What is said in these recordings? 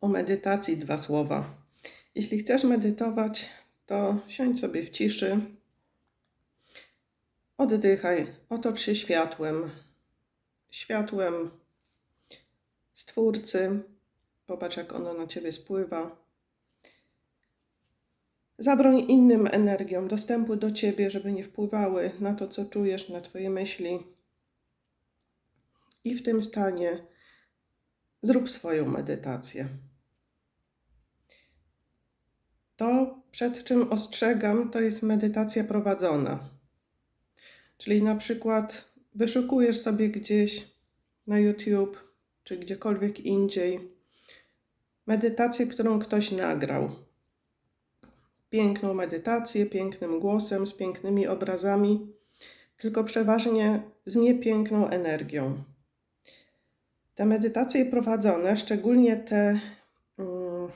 O medytacji dwa słowa. Jeśli chcesz medytować, to siądź sobie w ciszy, oddychaj, otocz się światłem, światłem Stwórcy. Popatrz, jak ono na ciebie spływa. Zabroń innym energiom dostępu do ciebie, żeby nie wpływały na to, co czujesz, na twoje myśli. I w tym stanie zrób swoją medytację. To, przed czym ostrzegam, to jest medytacja prowadzona. Czyli na przykład wyszukujesz sobie gdzieś na YouTube czy gdziekolwiek indziej medytację, którą ktoś nagrał. Piękną medytację, pięknym głosem, z pięknymi obrazami, tylko przeważnie z niepiękną energią. Te medytacje prowadzone, szczególnie te mm,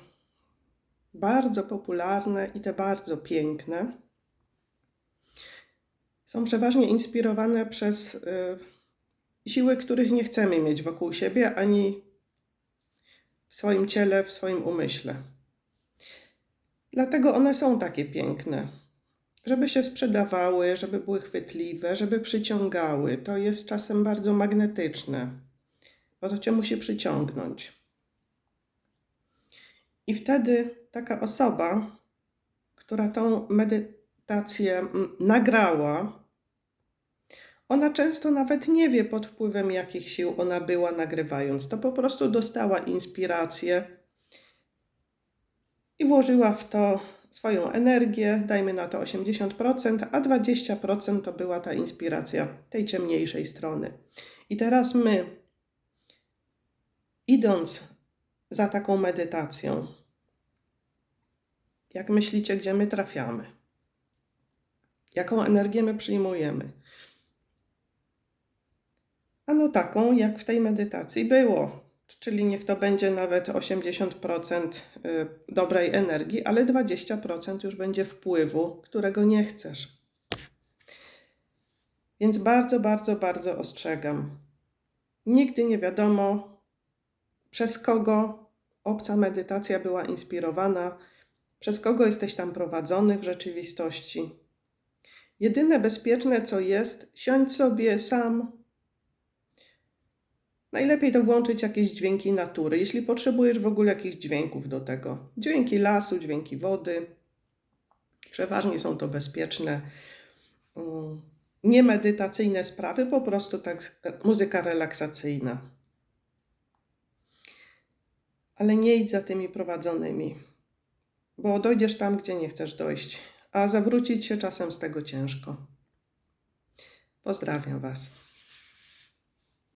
bardzo popularne i te bardzo piękne, są przeważnie inspirowane przez y, siły, których nie chcemy mieć wokół siebie ani w swoim ciele, w swoim umyśle. Dlatego one są takie piękne. Żeby się sprzedawały, żeby były chwytliwe, żeby przyciągały. To jest czasem bardzo magnetyczne, bo to cię musi przyciągnąć. I wtedy taka osoba, która tą medytację mm, nagrała, ona często nawet nie wie pod wpływem jakich sił ona była nagrywając. To po prostu dostała inspirację i włożyła w to swoją energię, dajmy na to 80%, a 20% to była ta inspiracja tej ciemniejszej strony. I teraz my, idąc za taką medytacją, jak myślicie, gdzie my trafiamy? Jaką energię my przyjmujemy? Ano taką, jak w tej medytacji było. Czyli niech to będzie nawet 80% y, dobrej energii, ale 20% już będzie wpływu, którego nie chcesz. Więc bardzo, bardzo, bardzo ostrzegam. Nigdy nie wiadomo, przez kogo obca medytacja była inspirowana, przez kogo jesteś tam prowadzony w rzeczywistości. Jedyne bezpieczne, co jest, siądź sobie sam Najlepiej to włączyć jakieś dźwięki natury, jeśli potrzebujesz w ogóle jakichś dźwięków do tego. Dźwięki lasu, dźwięki wody. Przeważnie są to bezpieczne, mm, niemedytacyjne sprawy, po prostu tak muzyka relaksacyjna. Ale nie idź za tymi prowadzonymi, bo dojdziesz tam, gdzie nie chcesz dojść, a zawrócić się czasem z tego ciężko. Pozdrawiam Was.